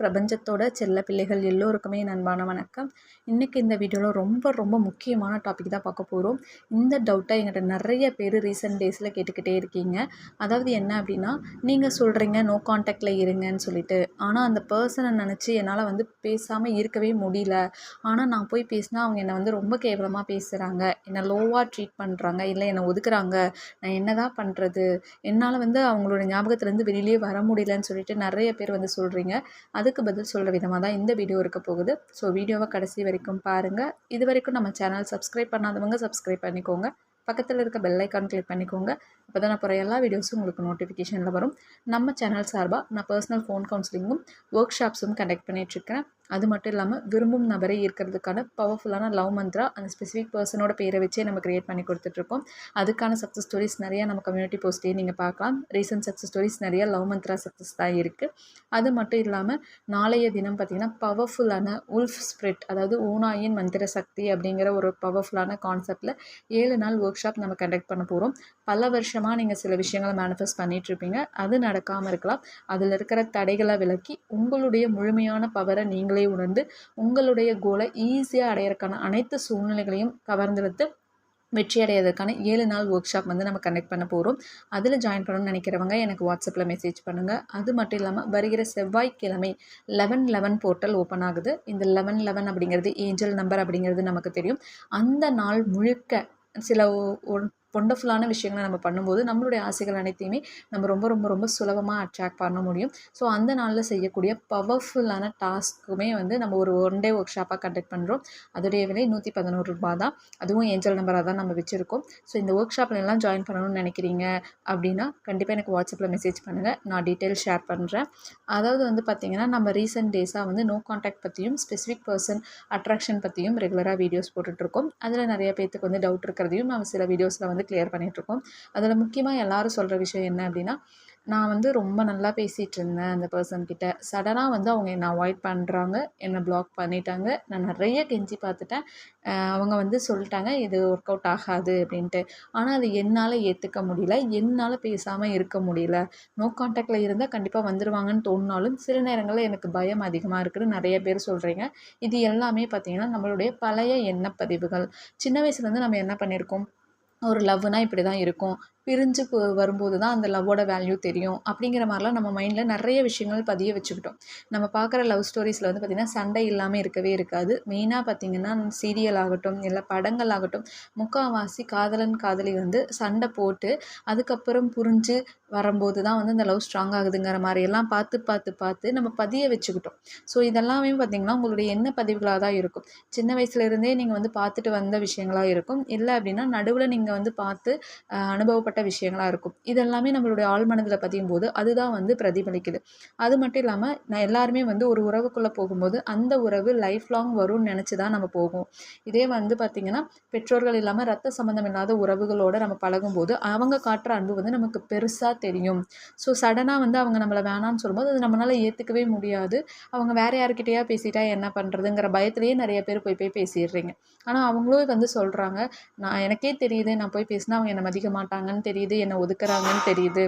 பிரபஞ்சத்தோட செல்ல பிள்ளைகள் எல்லோருக்குமே நண்பான வணக்கம். இன்றைக்கி இந்த வீடியோவில் ரொம்ப ரொம்ப முக்கியமான டாபிக் தான் பார்க்க போகிறோம் இந்த டவுட்டை எங்கிட்ட நிறைய பேர் ரீசெண்ட் டேஸில் கேட்டுக்கிட்டே இருக்கீங்க. அதாவது என்ன அப்படின்னா நீங்கள் சொல்கிறீங்க நோ காண்டாக்டில் இருங்கன்னு சொல்லிட்டு. ஆனால் அந்த பர்சனை நினச்சி என்னால் வந்து பேசாமல் இருக்கவே முடியல. ஆனால் நான் போய் பேசினா அவங்க என்னை வந்து ரொம்ப கேவலமாக பேசுகிறாங்க என்னை லோவாக ட்ரீட் பண்ணுறாங்க இல்லை என்னை ஒதுக்குறாங்க. நான் என்ன தான் பண்ணுறது என்னால் வந்து அவங்களோட ஞாபகத்துலேருந்து வெளியிலே வர முடியலன்னு சொல்லிட்டு நிறைய பேர் வந்து சொல்கிறீங்க அதுக்கு பதில் சொல்கிற விதமாக தான் இந்த வீடியோ இருக்க போகுது. ஸோ வீடியோவை கடைசி வரைக்கும் பாருங்கள் இது வரைக்கும் நம்ம சேனல் சப்ஸ்கிரைப் பண்ணாதவங்க சப்ஸ்கிரைப் பண்ணிக்கோங்க. பக்கத்தில் இருக்க பெல் ஐக்கான் கிளிக் பண்ணிக்கோங்க. அப்போ தான் போகிற எல்லா வீடியோஸும் உங்களுக்கு நோட்டிஃபிகேஷனில் வரும். நம்ம சேனல் சார்பாக நான் பர்சனல் ஃபோன் கவுன்சிலிங்கும் ஒர்க் ஷாப்ஸும் கண்டக்ட் பண்ணிகிட்ருக்கேன் அது மட்டும் இல்லாமல் விரும்பும் நபரை ஈர்க்கிறதுக்கான பவர்ஃபுல்லான லவ் மந்த்ரா அந்த ஸ்பெசிஃபிக் பர்சனோட பேரை வச்சே நம்ம க்ரியேட் பண்ணி கொடுத்துட்ருக்கோம் அதுக்கான சக்ஸஸ் ஸ்டோரிஸ் நிறையா நம்ம கம்யூனிட்டி போஸ்ட்டே நீங்கள் பார்க்கலாம். ரீசன்ட் சக்ஸஸ் ஸ்டோரிஸ் நிறையா லவ் மந்த்ரா சக்ஸஸ் தான் இருக்குது அது மட்டும் இல்லாமல் நாளைய தினம் பார்த்திங்கன்னா பவர்ஃபுல்லான உல்ஃப் ஸ்ப்ரிட் அதாவது ஊனாயின் மந்திர சக்தி அப்படிங்கிற ஒரு பவர்ஃபுல்லான கான்செப்டில் ஏழு நாள் ஒர்க் ஷாப் நம்ம கண்டக்ட் பண்ண போகிறோம் பல வருஷமாக நீங்கள் சில விஷயங்களை மேனிஃபெஸ்ட் பண்ணிகிட்ருப்பீங்க அது நடக்காமல் இருக்கலாம். அதில் இருக்கிற தடைகளை விலக்கி உங்களுடைய முழுமையான பவரை நீங்களே உணர்ந்து உங்களுடைய கோலை ஈஸியாக அடையிறதுக்கான அனைத்து சூழ்நிலைகளையும் கவர்ந்தெடுத்து வெற்றி அடையிறதுக்கான ஏழு நாள் ஒர்க் ஷாப் வந்து நம்ம கண்டக்ட் பண்ண போகிறோம் அதில் ஜாயின் பண்ணணும்னு நினைக்கிறவங்க எனக்கு வாட்ஸ்அப்பில் மெசேஜ் பண்ணுங்கள் அது மட்டும் இல்லாமல் வருகிற செவ்வாய்க்கிழமை லெவன் லெவன் போர்ட்டல் ஓப்பன் ஆகுது. இந்த லெவன் லெவன் அப்படிங்கிறது ஏஞ்சல் நம்பர் அப்படிங்கிறது நமக்கு தெரியும். அந்த நாள் முழுக்க சில ஒண்டர்ஃபுல்லான விஷயங்களை நம்ம பண்ணும்போது நம்மளுடைய ஆசைகள் அனைத்தையுமே நம்ம ரொம்ப ரொம்ப ரொம்ப சுலபமாக அட்ராக்ட் பண்ண முடியும். ஸோ அந்த நாளில் செய்யக்கூடிய பவர்ஃபுல்லான டாஸ்க்குமே வந்து நம்ம ஒரு ஒன் டே ஒர்க் ஷாப்பாக கண்டக்ட் பண்ணுறோம் அதோடைய விலை நூற்றி பதினோரு ரூபா தான் அதுவும் ஏஞ்சல் நம்பராக தான் நம்ம வச்சுருக்கோம். ஸோ இந்த ஒர்க் ஷாப்பில் எல்லாம் ஜாயின் பண்ணணும்னு நினைக்கிறீங்க அப்படின்னா கண்டிப்பாக எனக்கு வாட்ஸ்அப்பில் மெசேஜ் பண்ணுங்கள் நான் டீட்டெயில் ஷேர் பண்ணுறேன் அதாவது வந்து பார்த்திங்கன்னா நம்ம ரீசெண்ட் டேஸாக வந்து நோ காண்டாக்ட் பற்றியும் ஸ்பெசிஃபிக் பர்சன் அட்ராக்ஷன் பற்றியும் ரெகுலராக வீடியோஸ் போட்டுட்ருக்கோம் அதில் நிறைய பேர்த்துக்கு வந்து டவுட் இருக்கிறதையும் நம்ம சில வீடியோஸில் வந்து கிளியர் பண்ணிகிட்ருக்கோம் அதில் முக்கியமாக எல்லோரும் சொல்கிற விஷயம் என்ன அப்படின்னா நான் வந்து ரொம்ப நல்லா பேசிகிட்டு இருந்தேன் அந்த பர்சன்கிட்ட சடனாக வந்து அவங்க என்னை அவாய்ட் பண்ணுறாங்க என்னை பிளாக் பண்ணிட்டாங்க. நான் நிறைய கெஞ்சி பார்த்துட்டேன். அவங்க வந்து சொல்லிட்டாங்க இது ஒர்க் அவுட் ஆகாது அப்படின்ட்டு. ஆனால் அது என்னால் ஏற்றுக்க முடியல என்னால் பேசாமல் இருக்க முடியல. நோ காண்டாக்டில் இருந்தால் கண்டிப்பாக வந்துடுவாங்கன்னு தோணினாலும் சில நேரங்களில் எனக்கு பயம் அதிகமாக இருக்குதுன்னு நிறைய பேர் சொல்கிறீங்க இது எல்லாமே பார்த்திங்கன்னா நம்மளுடைய பழைய எண்ணப்பதிவுகள் சின்ன வயசுலேருந்து நம்ம என்ன பண்ணியிருக்கோம்? ஒரு லவ்னா இப்படி தான் இருக்கும். பிரிஞ்சு வரும்போது தான் அந்த லவ்வோட வேல்யூ தெரியும். அப்படிங்கிற மாதிரிலாம் நம்ம மைண்டில் நிறைய விஷயங்கள் பதிய வச்சுக்கிட்டோம். நம்ம பார்க்குற லவ் ஸ்டோரிஸில் வந்து பார்த்திங்கன்னா சண்டை இல்லாமல் இருக்கவே இருக்காது. மெயினாக பார்த்திங்கன்னா சீரியல் ஆகட்டும் இல்லை படங்கள் ஆகட்டும் முக்கால்வாசி காதலன் காதலி வந்து சண்டை போட்டு அதுக்கப்புறம் புரிஞ்சு வரும்போது தான் வந்து அந்த லவ் ஸ்ட்ராங் ஆகுதுங்கிற மாதிரியெல்லாம் பார்த்து பார்த்து பார்த்து நம்ம பதிய வச்சுக்கிட்டோம். ஸோ இதெல்லாமே பார்த்திங்கன்னா உங்களுடைய என்ன பதிவுகளாக தான் இருக்கும். சின்ன வயசுலேருந்தே நீங்கள் வந்து பார்த்துட்டு வந்த விஷயங்களாக இருக்கும். இல்லை அப்படின்னா நடுவில் நீங்கள் வந்து பார்த்து அனுபவப்பட்ட சம்மந்தப்பட்ட விஷயங்களாக இருக்கும். இதெல்லாமே நம்மளுடைய ஆழ்மனதில் பதியும் போது அதுதான் வந்து பிரதிபலிக்குது. அது மட்டும் இல்லாமல் நான் எல்லாருமே வந்து ஒரு உறவுக்குள்ளே போகும்போது அந்த உறவு லைஃப் லாங் வரும்னு நினச்சி தான் நம்ம போகும் இதே வந்து பார்த்திங்கன்னா பெற்றோர்கள் இல்லாமல் ரத்த சம்மந்தம் இல்லாத உறவுகளோடு நம்ம பழகும்போது அவங்க காட்டுற அன்பு வந்து நமக்கு பெருசாக தெரியும். ஸோ சடனாக வந்து அவங்க நம்மளை வேணான்னு சொல்லும்போது அது நம்மளால் ஏற்றுக்கவே முடியாது. அவங்க வேறு யாருக்கிட்டேயா பேசிட்டா என்ன பண்ணுறதுங்கிற பயத்துலேயே நிறைய பேர் போய் போய் பேசிடுறீங்க. ஆனால் அவங்களும் வந்து சொல்கிறாங்க நான் எனக்கே தெரியுது நான் போய் பேசினா அவங்க என்னை மதிக்க மாட்டாங்கன்னு. தெரியுது என்னை ஒதுக்குறாங்கன்னு தெரியுது.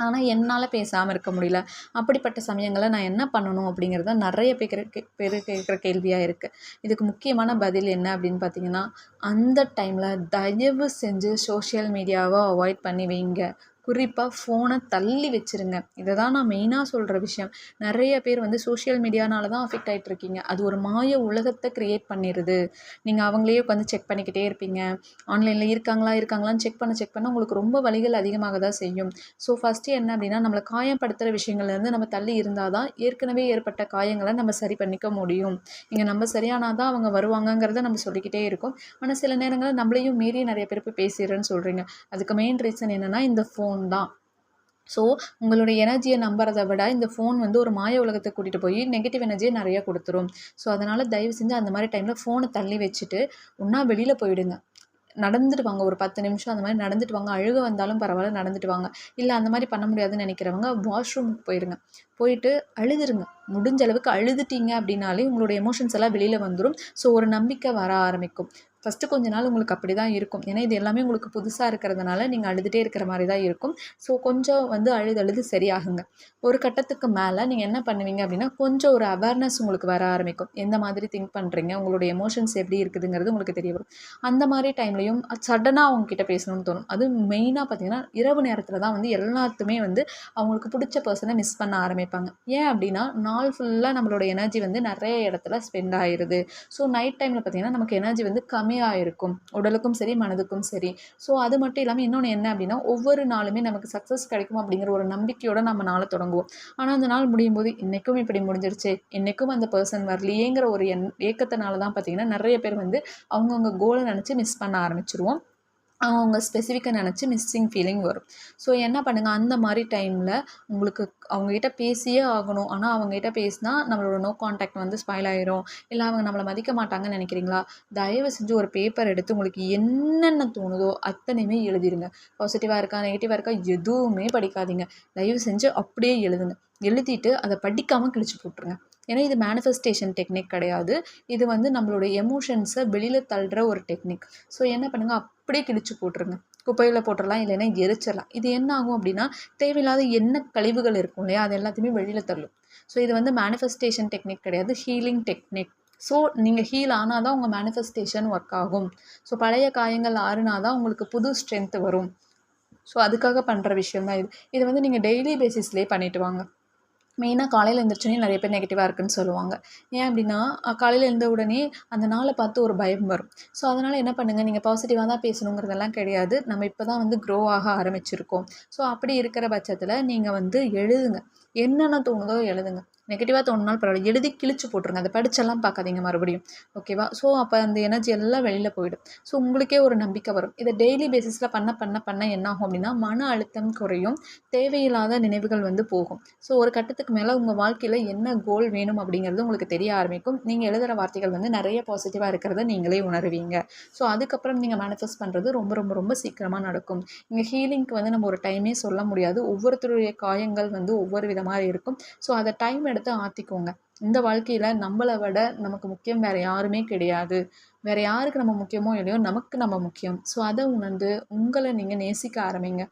ஆனால் என்னால் பேசாமல் இருக்க முடியல. அப்படிப்பட்ட சமயங்களில் நான் என்ன பண்ணணும் அப்படிங்கிறத நிறைய பேர் பேர் கேட்குற கேள்வியாக இருக்குது இதுக்கு முக்கியமான பதில் என்ன அப்படின்னு பார்த்தீங்கன்னா அந்த டைமில் தயவு செஞ்சு சோஷியல் மீடியாவை அவாய்ட் பண்ணி வைங்க. குறிப்பாக ஃபோனை தள்ளி வச்சுருங்க. இதை தான் நான் மெயினாக சொல்கிற விஷயம். நிறைய பேர் வந்து சோஷியல் மீடியானால தான் அஃபெக்ட் ஆகிட்டு இருக்கீங்க அது ஒரு மாய உலகத்தை க்ரியேட் பண்ணிடுது நீங்கள் அவங்களே உட்காந்து செக் பண்ணிக்கிட்டே இருப்பீங்க. ஆன்லைனில் இருக்காங்களா இருக்காங்களான்னு செக் பண்ண செக் பண்ண உங்களுக்கு ரொம்ப வழிகள் அதிகமாக தான் செய்யும். ஸோ ஃபஸ்ட்டு என்ன அப்படின்னா நம்மளை காயப்படுத்துகிற விஷயங்கள்லேருந்து நம்ம தள்ளி இருந்தால் தான் ஏற்கனவே ஏற்பட்ட காயங்களை நம்ம சரி பண்ணிக்க முடியும். இங்கே நம்ம சரியானால் தான் அவங்க வருவாங்கங்கிறத நம்ம சொல்லிக்கிட்டே இருக்கோம். ஆனால் சில நேரங்களில் நம்மளையும் மீறி நிறைய பேர் போய் பேசிடுறேன்னு சொல்கிறீங்க அதுக்கு மெயின் ரீசன் என்னென்னா இந்த ஃபோன் ஃபோன் தான். ஸோ உங்களுடைய எனர்ஜியை நம்புறதை விட இந்த ஃபோன் வந்து ஒரு மாய உலகத்தை கூட்டிகிட்டு போய் நெகட்டிவ் எனர்ஜியை நிறைய கொடுத்துரும். ஸோ அதனால் தயவு செஞ்சு அந்த மாதிரி டைமில் ஃபோனை தள்ளி வச்சுட்டு ஒன்றா வெளியில் போயிடுங்க. நடந்துட்டு வாங்க ஒரு பத்து நிமிஷம் அந்த மாதிரி நடந்துட்டு வாங்க. அழுக வந்தாலும் பரவாயில்ல நடந்துட்டு வாங்க. இல்லை அந்த மாதிரி பண்ண முடியாதுன்னு நினைக்கிறவங்க வாஷ்ரூமுக்கு போயிருங்க. போயிட்டு அழுதுருங்க. முடிஞ்ச அளவுக்கு அழுதுட்டீங்க அப்படின்னாலே உங்களுடைய எமோஷன்ஸ் எல்லாம் வெளியில் வந்துடும் ஸோ ஒரு நம்பிக்கை வர ஆரம்பிக்கும். ஃபஸ்ட்டு கொஞ்ச நாள் உங்களுக்கு அப்படி தான் இருக்கும். ஏன்னா இது எல்லாமே உங்களுக்கு புதுசாக இருக்கிறதுனால நீங்கள் அழுதுகிட்டே இருக்கிற மாதிரி தான் இருக்கும். ஸோ கொஞ்சம் வந்து அழுது அழுது சரியாகுங்க. ஒரு கட்டத்துக்கு மேலே நீங்கள் என்ன பண்ணுவீங்க அப்படின்னா கொஞ்சம் ஒரு அவேர்னஸ் உங்களுக்கு வர ஆரம்பிக்கும். எந்த மாதிரி திங்க் பண்ணுறீங்க உங்களுடைய எமோஷன்ஸ் எப்படி இருக்குதுங்கிறது உங்களுக்கு தெரிய வரும். அந்த மாதிரி டைம்லையும் சடனாக அவங்கக்கிட்ட பேசணும்னு தோணும். அதுவும் மெயினாக பார்த்தீங்கன்னா இரவு நேரத்தில் தான் வந்து எல்லாத்துமே வந்து அவங்களுக்கு பிடிச்ச பர்சனை மிஸ் பண்ண ஆரம்பிப்பாங்க. ஏன் அப்படின்னா நாள் ஃபுல்லாக நம்மளோட எனர்ஜி வந்து நிறைய இடத்துல ஸ்பெண்ட் ஆகிருது ஸோ நைட் டைமில் பார்த்தீங்கன்னா நமக்கு எனர்ஜி வந்து கம்மி கம்மியாக இருக்கும் உடலுக்கும் சரி மனதுக்கும் சரி. ஸோ அது மட்டும் இல்லாமல் இன்னொன்று என்ன அப்படின்னா ஒவ்வொரு நாளுமே நமக்கு சக்ஸஸ் கிடைக்கும் அப்படிங்கிற ஒரு நம்பிக்கையோடு நம்ம நாளை தொடங்குவோம். ஆனால் அந்த நாள் முடியும் போது இன்றைக்கும் இப்படி முடிஞ்சிருச்சு. இன்றைக்கும் அந்த பர்சன் வரலையேங்கிற ஒரு என் ஏக்கத்தினால தான் பார்த்திங்கன்னா நிறைய பேர் வந்து அவங்கவுங்க கோலை நினச்சி மிஸ் பண்ண ஆரம்பிச்சிருவோம். அவங்க ஸ்பெசிஃபிக்காக நினச்சி மிஸ்ஸிங் ஃபீலிங் வரும். ஸோ என்ன பண்ணுங்கள் அந்த மாதிரி டைமில் உங்களுக்கு அவங்ககிட்ட பேசியே ஆகணும். ஆனால் அவங்ககிட்ட பேசினா நம்மளோட நோ காண்டாக்ட் வந்து ஸ்பாயில் ஆகிரும் இல்லை அவங்க நம்மளை மதிக்க மாட்டாங்கன்னு நினைக்கிறீங்களா? தயவு செஞ்சு ஒரு பேப்பர் எடுத்து உங்களுக்கு என்னென்ன தோணுதோ அத்தனையுமே எழுதிடுங்க. பாசிட்டிவாக இருக்கா நெகட்டிவாக இருக்கா எதுவுமே படிக்காதீங்க. தயவு செஞ்சு அப்படியே எழுதுங்க. எழுதிட்டு அதை படிக்காமல் கிழிச்சு போட்டுருங்க. ஏன்னா இது மேனிஃபெஸ்டேஷன் டெக்னிக் கிடையாது. இது வந்து நம்மளுடைய எமோஷன்ஸை வெளியில் தள்ளுற ஒரு டெக்னிக் ஸோ என்ன பண்ணுங்கள் அப்படியே கிழிச்சு போட்டுருங்க. குப்பையில் போட்டுடலாம் இல்லைன்னா எரிச்சிடலாம். இது என்ன ஆகும் அப்படின்னா தேவையில்லாத என்ன கழிவுகள் இருக்கும் இல்லையா? அது எல்லாத்தையுமே வெளியில் தள்ளும். ஸோ இது வந்து மேனிஃபெஸ்டேஷன் டெக்னிக் கிடையாது ஹீலிங் டெக்னிக் ஸோ நீங்கள் ஹீல் ஆனால் தான் உங்கள் மேனிஃபெஸ்டேஷன் ஒர்க் ஆகும். ஸோ பழைய காயங்கள் ஆறுனா தான் உங்களுக்கு புது ஸ்ட்ரென்த் வரும். ஸோ அதுக்காக பண்ணுற விஷயம் தான் இது. இதை வந்து நீங்கள் டெய்லி பேசிஸ்லேயே பண்ணிவிட்டு வாங்க. மெயினாக காலையில் எழுந்திரிச்சோடனே நிறைய பேர் நெகட்டிவாக இருக்குன்னு சொல்லுவாங்க. ஏன் அப்படின்னா காலையில் எழுந்த உடனே அந்த நாளை பார்த்து ஒரு பயம் வரும். ஸோ அதனால் என்ன பண்ணுங்கள் நீங்கள் பாசிட்டிவாக தான் பேசணுங்கிறதெல்லாம் கிடையாது. நம்ம இப்போ தான் வந்து க்ரோ ஆக ஆரம்பிச்சிருக்கோம். ஸோ அப்படி இருக்கிற பட்சத்தில் நீங்கள் வந்து எழுதுங்க. என்னென்ன தோணுதோ எழுதுங்க. நெகட்டிவாக தோணுனாலும் பரவாயில்ல. எழுதி கிழிச்சு போட்டுருங்க. அதை படிச்செல்லாம் பார்க்காதீங்க மறுபடியும். ஓகேவா ஸோ அப்போ அந்த எனர்ஜி எல்லாம் வெளியில் போயிடும். ஸோ உங்களுக்கே ஒரு நம்பிக்கை வரும். இதை டெய்லி பேசிஸில் பண்ண பண்ண பண்ண என்ன ஆகும் அப்படின்னா மன அழுத்தம் குறையும். தேவையில்லாத நினைவுகள் வந்து போகும். ஸோ ஒரு கட்டத்துக்கு மேலே உங்கள் வாழ்க்கையில் என்ன கோல் வேணும் அப்படிங்கிறது உங்களுக்கு தெரிய ஆரம்பிக்கும். நீங்கள் எழுதுகிற வார்த்தைகள் வந்து நிறைய பாசிட்டிவாக இருக்கிறத நீங்களே உணர்வீங்க. ஸோ அதுக்கப்புறம் நீங்கள் மேனிஃபெஸ்ட் பண்ணுறது ரொம்ப ரொம்ப ரொம்ப சீக்கிரமாக நடக்கும். இங்கே ஹீலிங்க்கு வந்து நம்ம ஒரு டைமே சொல்ல முடியாது. ஒவ்வொருத்தருடைய காயங்கள் வந்து ஒவ்வொரு விதமாக இருக்கும். ஸோ அதை டைம் எடுத்து எடுத்து ஆற்றிக்கோங்க இந்த வாழ்க்கையில் நம்மளை விட நமக்கு முக்கியம் வேறு யாருமே கிடையாது. வேறு யாருக்கு நம்ம முக்கியமோ இல்லையோ நமக்கு நம்ம முக்கியம். ஸோ அதை உணர்ந்து உங்களை நீங்கள் நேசிக்க ஆரம்பிங்க.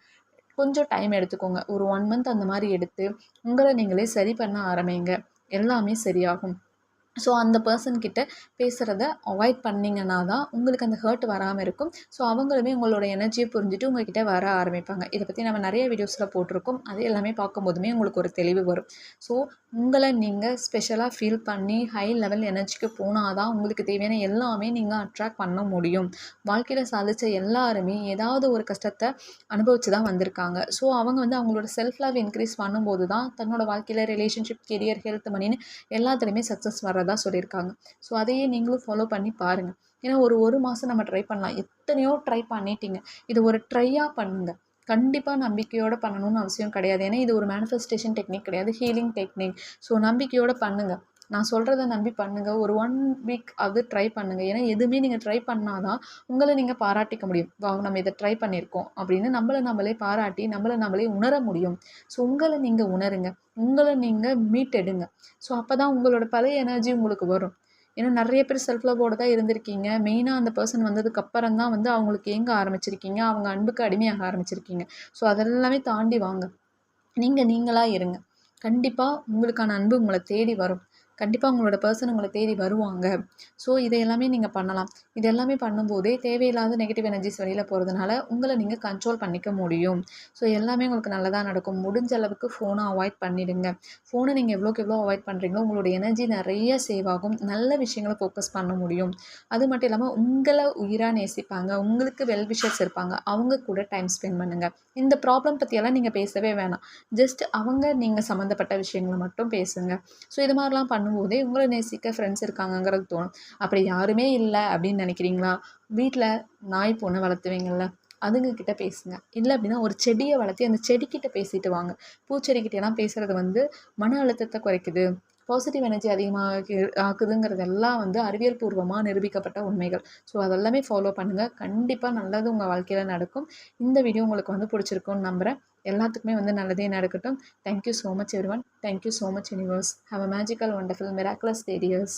கொஞ்சம் டைம் எடுத்துக்கோங்க. ஒரு ஒன் மந்த் அந்த மாதிரி எடுத்து உங்களை நீங்களே சரி பண்ண ஆரம்பிங்க. எல்லாமே சரியாகும். ஸோ அந்த பர்சன்கிட்ட பேசுகிறத அவாய்ட் பண்ணிங்கன்னா தான் உங்களுக்கு அந்த ஹர்ட் வராமல் இருக்கும். ஸோ அவங்களுமே உங்களோட எனர்ஜியை புரிஞ்சுட்டு உங்கள்கிட்ட வர ஆரம்பிப்பாங்க. இதை பற்றி நம்ம நிறைய வீடியோஸில் போட்டிருக்கோம். அது எல்லாமே பார்க்கும்போதுமே உங்களுக்கு ஒரு தெளிவு வரும். ஸோ உங்களை நீங்கள் ஸ்பெஷலாக ஃபீல் பண்ணி ஹை லெவல் எனர்ஜிக்கு போனால் தான் உங்களுக்கு தேவையான எல்லாமே நீங்கள் அட்ராக்ட் பண்ண முடியும். வாழ்க்கையில் சாதித்த எல்லாருமே ஏதாவது ஒரு கஷ்டத்தை அனுபவித்து தான் வந்திருக்காங்க. ஸோ அவங்க வந்து அவங்களோட செல்ஃப் லவ் இன்க்ரீஸ் பண்ணும்போது தான் தன்னோட வாழ்க்கையில் ரிலேஷன்ஷிப் கெரியர் ஹெல்த் மணின்னு எல்லாத்துலேயுமே சக்ஸஸ் வர்றது தான் சொல்லியிருக்காங்க. ஸோ அதையே நீங்களும் ஃபாலோ பண்ணி பாருங்கள் ஏன்னா ஒரு ஒரு மாதம் நம்ம ட்ரை பண்ணலாம். எத்தனையோ ட்ரை பண்ணிட்டீங்க. இது ஒரு ட்ரையாக பண்ணுங்கள் கண்டிப்பாக நம்பிக்கையோடு பண்ணணும்னு அவசியம் கிடையாது. ஏன்னா இது ஒரு மேனிஃபெஸ்டேஷன் டெக்னிக் கிடையாது. ஹீலிங் டெக்னிக் ஸோ நம்பிக்கையோடு பண்ணுங்கள் நான் சொல்கிறத நம்பி பண்ணுங்கள் ஒரு ஒன் வீக் அது ட்ரை பண்ணுங்கள் ஏன்னா எதுவுமே நீங்கள் ட்ரை பண்ணால் தான் உங்களை நீங்கள் பாராட்டிக்க முடியும். வா நம்ம இதை ட்ரை பண்ணியிருக்கோம் அப்படின்னு நம்மளை நம்மளே பாராட்டி நம்மளை நம்மளே உணர முடியும். ஸோ உங்களை நீங்கள் உணருங்க. உங்களை நீங்கள் மீட்டெடுங்க. ஸோ அப்போ தான் உங்களோட பழைய எனர்ஜி உங்களுக்கு வரும். ஏன்னா நிறைய பேர் செல்ஃப் லவ்வோடு தான் இருந்திருக்கீங்க. மெயினாக அந்த பர்சன் வந்ததுக்கு அப்புறம் தான் வந்து அவங்களுக்கு ஏங்க ஆரம்பிச்சிருக்கீங்க? அவங்க அன்புக்கு அடிமையாக ஆரம்பிச்சிருக்கீங்க. ஸோ அதெல்லாமே தாண்டி வாங்க. நீங்கள் நீங்களாக இருங்க. கண்டிப்பாக உங்களுக்கான அன்பு உங்களை தேடி வரும். கண்டிப்பாக உங்களோட பர்சன் உங்களை தேடி வருவாங்க. ஸோ இதை எல்லாமே நீங்கள் பண்ணலாம். இது எல்லாமே பண்ணும்போதே தேவையில்லாத நெகட்டிவ் எனர்ஜிஸ் வெளியில் போகிறதுனால உங்களை நீங்கள் கண்ட்ரோல் பண்ணிக்க முடியும். ஸோ எல்லாமே உங்களுக்கு நல்லதாக நடக்கும். முடிஞ்ச அளவுக்கு ஃபோனை அவாய்ட் பண்ணிவிடுங்க ஃபோனை நீங்கள் எவ்வளோக்கு எவ்வளோ அவாய்ட் பண்ணுறீங்களோ உங்களோட எனர்ஜி நிறைய சேவ் ஆகும். நல்ல விஷயங்களை ஃபோக்கஸ் பண்ண முடியும். அது மட்டும் இல்லாமல் உங்களை உயிராக நேசிப்பாங்க. உங்களுக்கு வெல் விஷர்ஸ் இருப்பாங்க. அவங்க கூட டைம் ஸ்பெண்ட் பண்ணுங்கள் இந்த ப்ராப்ளம் பற்றியெல்லாம் நீங்கள் பேசவே வேணாம். ஜஸ்ட் அவங்க நீங்கள் சம்மந்தப்பட்ட விஷயங்களை மட்டும் பேசுங்க. ஸோ இது மாதிரிலாம் பண்ண பண்ணும்போதே உங்களை நேசிக்க ஃப்ரெண்ட்ஸ் இருக்காங்கங்கிறது தோணும். அப்படி யாருமே இல்லை அப்படின்னு நினைக்கிறீங்களா? வீட்டில் நாய் பொண்ணு வளர்த்துவீங்கள்ல அதுங்கக்கிட்ட பேசுங்க. இல்லை அப்படின்னா ஒரு செடியை வளர்த்தி அந்த செடிக்கிட்ட பேசிட்டு வாங்க. பூச்செடிக்கிட்டலாம் பேசுகிறது வந்து மன அழுத்தத்தை குறைக்குது. பாசிட்டிவ் எனர்ஜி அதிகமாக ஆக்குதுங்கிறதெல்லாம் வந்து அறிவியல் பூர்வமாக நிரூபிக்கப்பட்ட உண்மைகள். ஸோ அதெல்லாமே ஃபாலோ பண்ணுங்கள் கண்டிப்பாக நல்லது உங்கள் வாழ்க்கையில் நடக்கும். இந்த வீடியோ உங்களுக்கு வந்து பிடிச்சிருக்கும்னு நம்புகிறேன் எல்லாத்துக்குமே வந்து நல்லதே நடக்கட்டும். Thank you so much everyone thank you so much universe have a magical wonderful miraculous டேடியர்ஸ்